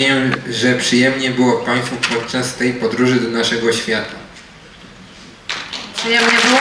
Wiem, że przyjemnie było Państwu podczas tej podróży do naszego świata. Przyjemnie było?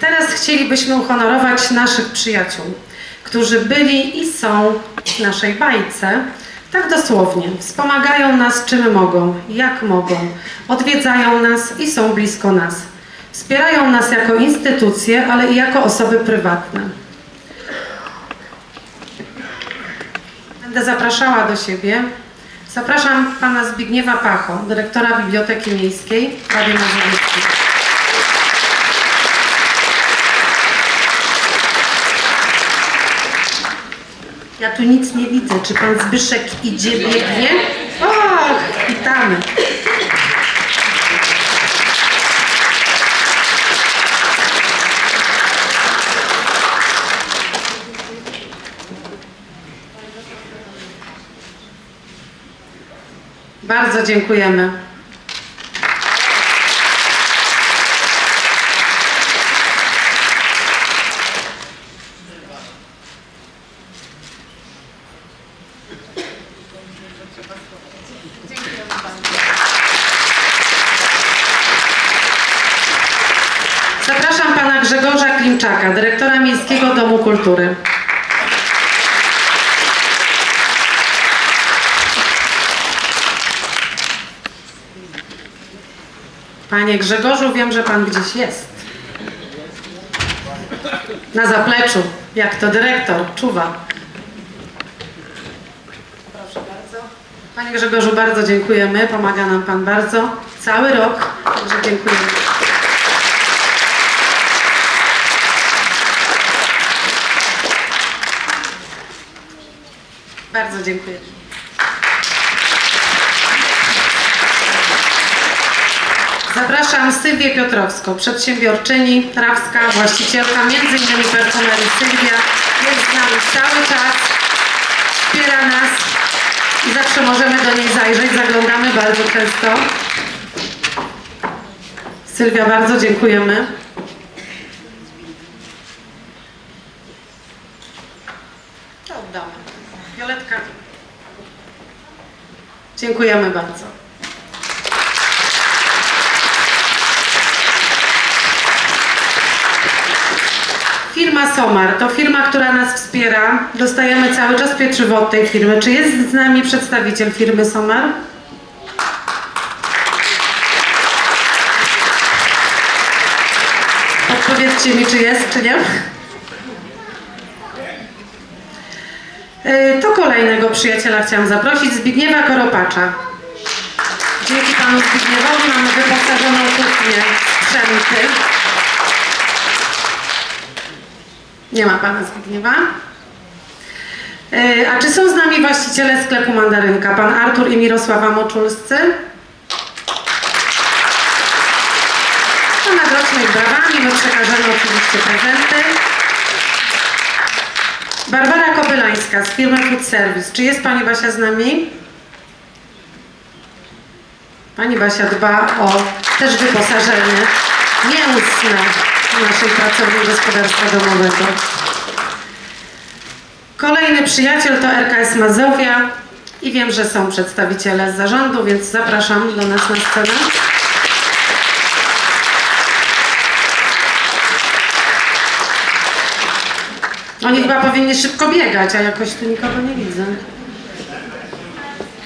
Teraz chcielibyśmy uhonorować naszych przyjaciół, którzy byli i są w naszej bajce. Tak dosłownie. Wspomagają nas czym mogą, jak mogą. Odwiedzają nas i są blisko nas. Wspierają nas jako instytucje, ale i jako osoby prywatne. Będę zapraszała do siebie. Zapraszam pana Zbigniewa Pacho, dyrektora Biblioteki Miejskiej Rady Mazowieckiej. Ja tu nic nie widzę. Czy pan Zbyszek idzie, biegnie? Och, witamy. Bardzo dziękujemy. Zapraszam pana Grzegorza Klimczaka, dyrektora Miejskiego Domu Kultury. Panie Grzegorzu, wiem, że pan gdzieś jest. Na zapleczu, jak to dyrektor, czuwa. Proszę bardzo. Panie Grzegorzu, bardzo dziękujemy. Pomaga nam pan bardzo. Cały rok, także dziękujemy. Bardzo dziękuję. Zapraszam Sylwię Piotrowską, przedsiębiorczyni, trawska, właścicielka m.in. perfumerii Sylwia. Jest z nami cały czas, wspiera nas i zawsze możemy do niej zajrzeć. Zaglądamy bardzo często. Sylwia, bardzo dziękujemy. To oddamy. Violetka. Dziękujemy bardzo. Firma Somar to firma, która nas wspiera. Dostajemy cały czas pieczywo od tej firmy. Czy jest z nami przedstawiciel firmy Somar? Odpowiedzcie mi, czy jest, czy nie? Y, To kolejnego przyjaciela chciałam zaprosić, Zbigniewa Koropacza. Dzięki panu Zbigniewowi mamy wyposażoną kuchnię, sprzęty. Nie ma pana Zbigniewa. Y, A czy są z nami właściciele sklepu Mandarynka? Pan Artur i Mirosława Moczulscy? To nagrocznej brawami, my przekażemy oczywiście prezenty. Barbara Kopylańska z firmy Food Service. Czy jest Pani Basia z nami? Pani Basia dba o też wyposażenie mięsne naszej pracowni gospodarstwa domowego. Kolejny przyjaciel to RKS Mazowia i wiem, że są przedstawiciele z zarządu, więc zapraszam do nas na scenę. Oni chyba powinni szybko biegać, a jakoś tu nikogo nie widzę.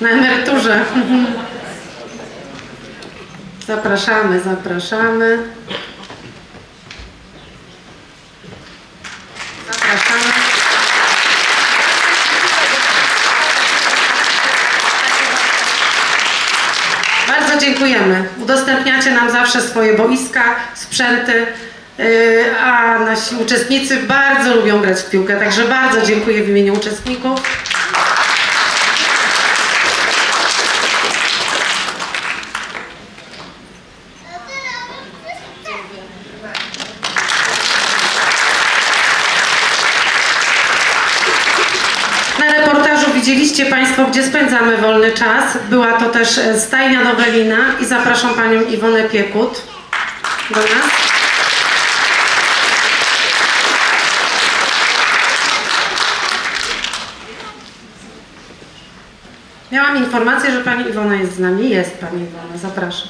Na emeryturze. Zapraszamy, zapraszamy. Bardzo dziękujemy. Udostępniacie nam zawsze swoje boiska, sprzęty, yy, a nasi uczestnicy bardzo lubią grać w piłkę, także bardzo dziękuję w imieniu uczestników. Napisaliście Państwo, gdzie spędzamy wolny czas. Była to też e, stajnia Nowelina i zapraszam Panią Iwonę Piekut do nas. Miałam informację, że Pani Iwona jest z nami. Jest Pani Iwona, zapraszam.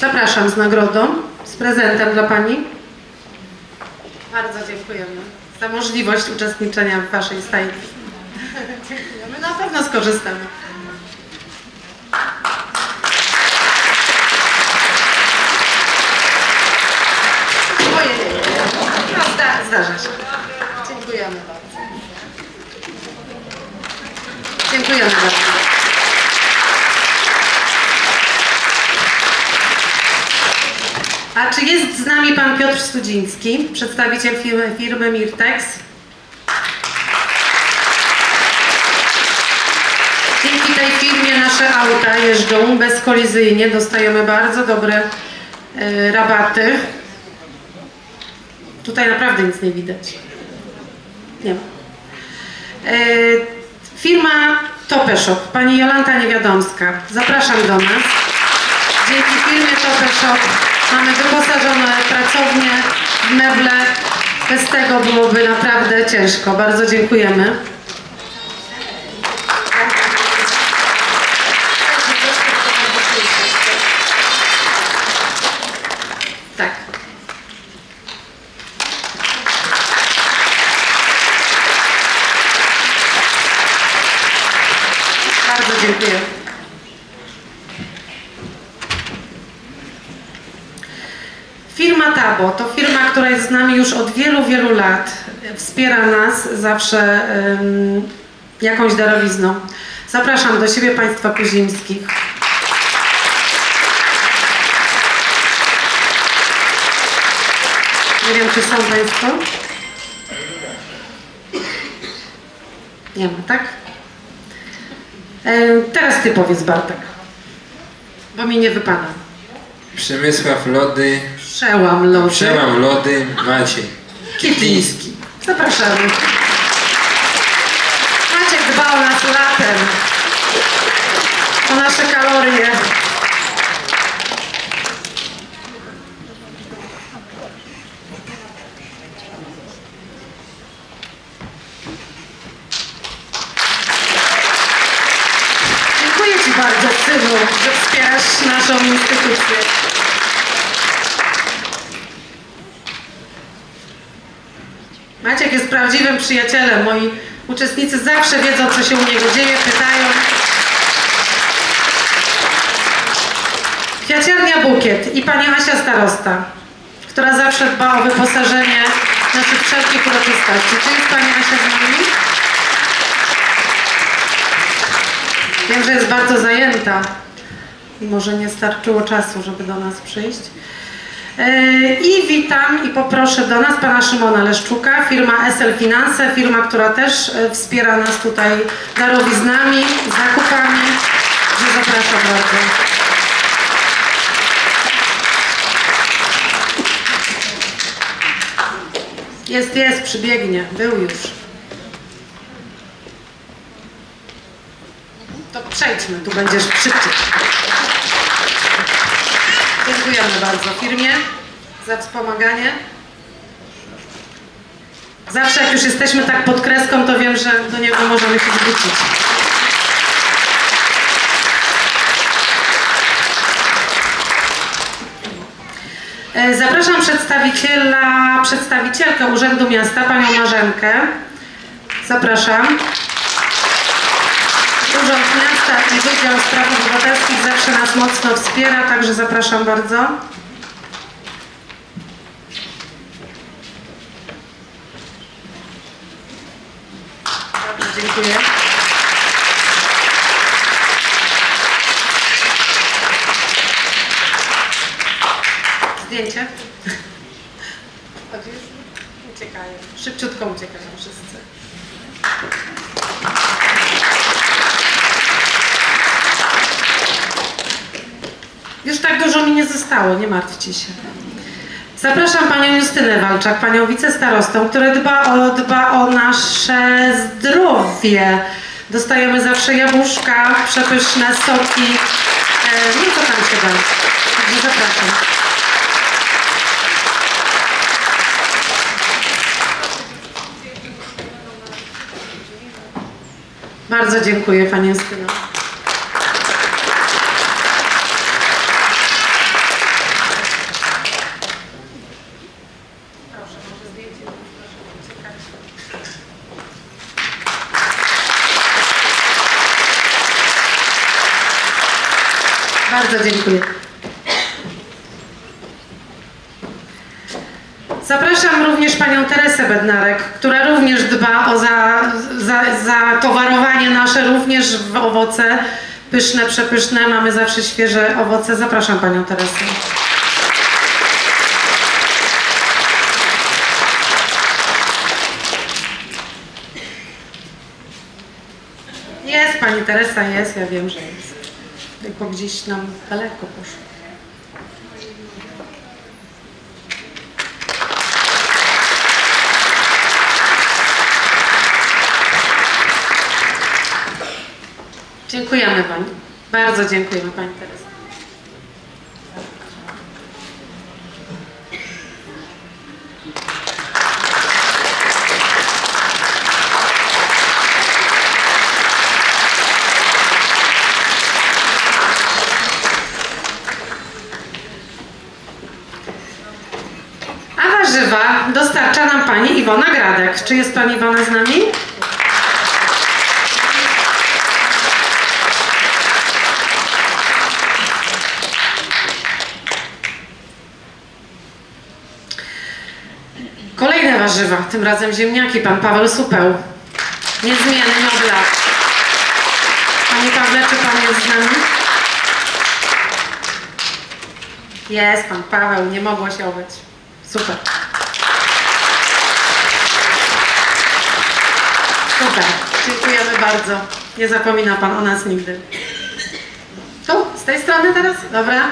Zapraszam z nagrodą, z prezentem dla Pani. Bardzo dziękujemy za możliwość uczestniczenia w waszej stajni. Dziękujemy, na pewno skorzystamy. Ojej, no zda, zdarza się. Dziękujemy bardzo. Dziękujemy bardzo. Czy jest z nami pan Piotr Studziński, przedstawiciel firmy, firmy Mirtex? Dzięki tej firmie nasze auta jeżdżą bezkolizyjnie, dostajemy bardzo dobre e, rabaty. Tutaj naprawdę nic nie widać. Nie ma. E, firma Tope Shop, pani Jolanta Niewiadomska. Zapraszam do nas. Dzięki firmie Tope Shop mamy wyposażone pracownie meble. Bez tego byłoby naprawdę ciężko. Bardzo dziękujemy. Tak. Bardzo dziękuję. Firma Tabo to firma, która jest z nami już od wielu, wielu lat. Wspiera nas zawsze ym, jakąś darowizną. Zapraszam do siebie Państwa Kuzimskich. Nie wiem, czy są Państwo? Nie ma, tak? E, teraz Ty powiedz, Bartek. Bo mi nie wypada. Przemysław Lody, Przełam lody. Przełam Lody, Maciej. Kitliński. Zapraszamy. Maciek dba o nas latem. O nasze kalorie. Dziękuję Ci bardzo, synu, że wspierasz naszą instytucję. Maciek jest prawdziwym przyjacielem. Moi uczestnicy zawsze wiedzą, co się u niego dzieje, pytają. Kwiaciarnia Bukiet i pani Asia Starosta, która zawsze dba o wyposażenie naszych wszelkich uroczystości. Czy jest pani Asia z nami? Wiem, że jest bardzo zajęta i może nie starczyło czasu, żeby do nas przyjść. Yy, I witam i poproszę do nas pana Szymona Leszczuka, firma SL Finanse, firma, która też e, wspiera nas tutaj darowiznami, zakupami. Zapraszam bardzo. Jest, jest, przybiegnie, był już. To przejdźmy, tu będziesz szybciej. Dziękujemy bardzo firmie za wspomaganie. Zawsze jak już jesteśmy tak pod kreską, to wiem, że do niego możemy się zwrócić. E, Zapraszam przedstawiciela, przedstawicielkę Urzędu Miasta, panią Marzenkę. Zapraszam. Urząd Miasta i Wydział Spraw Obywatelskich zawsze nas mocno wspiera, także zapraszam bardzo. Dziękuję. Zdjęcie. Uciekają. Szybciutko uciekają wszyscy. mi nie zostało, nie martwcie się. Zapraszam panią Justynę Walczak, panią wicestarostą, która dba o, dba o nasze zdrowie. Dostajemy zawsze jabłuszka, przepyszne soki. E, no co się da. Także zapraszam. Bardzo dziękuję pani Justyno. Bardzo dziękuję. Zapraszam również panią Teresę Bednarek, która również dba o za, za, zatowarowanie nasze również w owoce pyszne, przepyszne. Mamy zawsze świeże owoce. Zapraszam panią Teresę. Jest pani Teresa, jest, ja wiem, że jest. Tylko gdzieś nam daleko poszło. Dziękujemy Pani. Bardzo dziękujemy Pani Teresa. A warzywa dostarcza nam Pani Iwona Gradek. Czy jest Pani Iwona z nami? Kolejne warzywa, tym razem ziemniaki, pan Paweł Supeł. Niezmienny od lat. Panie Pawle, czy pan jest z nami? Jest pan Paweł, nie mogło się obyć. Super. Super, dziękujemy bardzo. Nie zapomina pan o nas nigdy. Tu, z tej strony teraz? Dobra.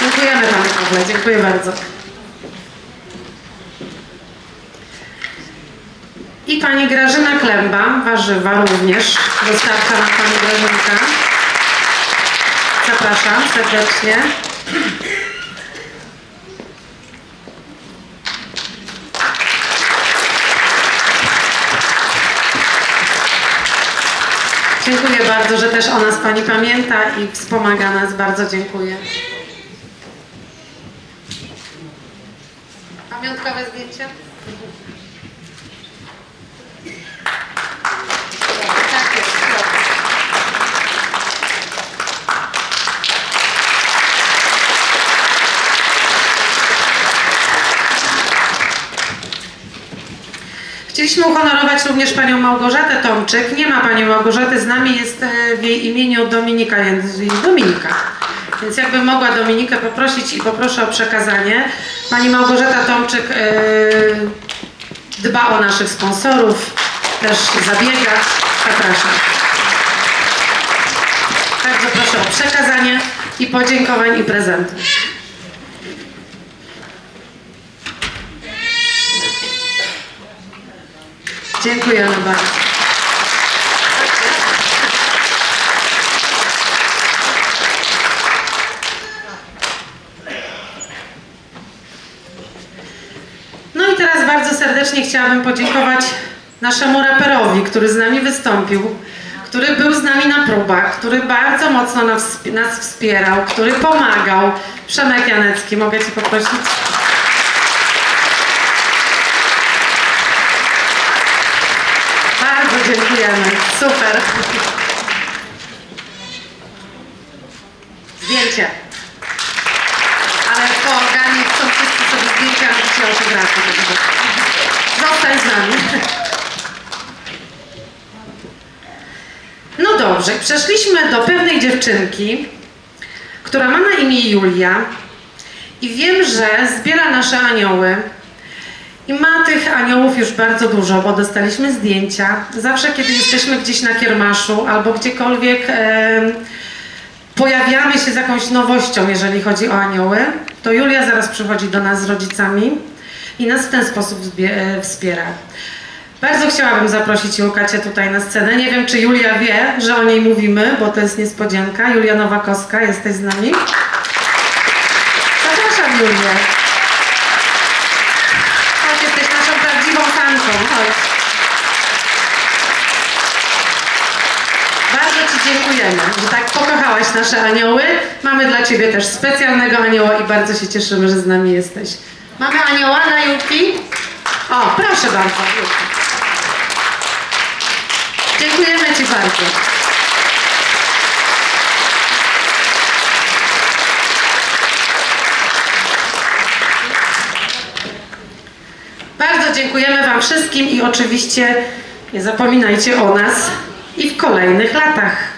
Dziękujemy Panu Pawle, dziękuję bardzo. I Pani Grażyna Klemba, warzywa również, dostarcza nam Pani Grażynka. Zapraszam serdecznie. Dziękuję bardzo, że też o nas Pani pamięta i wspomaga nas. Bardzo dziękuję. Pamiątkowe zdjęcie? Tak jest. dobrze. Chcieliśmy uhonorować również panią Małgorzatę Tomczyk. Nie ma pani Małgorzaty z nami, jest e, w jej imieniu Dominika, Dominika. Więc jakby mogła Dominikę poprosić i poproszę o przekazanie. Pani Małgorzata Tomczyk e, dba o naszych sponsorów, też zabiega. Zapraszam. Bardzo proszę o przekazanie i podziękowań i prezentów. Dziękujemy bardzo. No i teraz bardzo serdecznie chciałabym podziękować naszemu raperowi, który z nami wystąpił, który był z nami na próbach, który bardzo mocno nas, nas wspierał, który pomagał. Przemek Janecki, mogę Cię poprosić? Bardzo dziękujemy. Super. Zdjęcie. Ale po organie chcą wszyscy sobie zdjęcia robić i autografy. także Zostań z nami. No dobrze, przeszliśmy do pewnej dziewczynki, która ma na imię Julia i wiem, że zbiera nasze anioły i ma tych aniołów już bardzo dużo, bo dostaliśmy zdjęcia. Zawsze, kiedy jesteśmy gdzieś na kiermaszu albo gdziekolwiek em, pojawiamy się z jakąś nowością, jeżeli chodzi o anioły, to Julia zaraz przychodzi do nas z rodzicami i nas w ten sposób e, wspiera. Bardzo chciałabym zaprosić Julka tutaj na scenę. Nie wiem, czy Julia wie, że o niej mówimy, bo to jest niespodzianka. Julia Nowakowska, jesteś z nami? Julię. Bardzo Ci dziękujemy, że tak pokochałaś nasze anioły. Mamy dla Ciebie też specjalnego anioła i bardzo się cieszymy, że z nami jesteś. Mamy anioła na Julki? O, proszę bardzo. Dziękujemy Ci. Bardzo dziękujemy Wam wszystkim i oczywiście nie zapominajcie o nas i w kolejnych latach.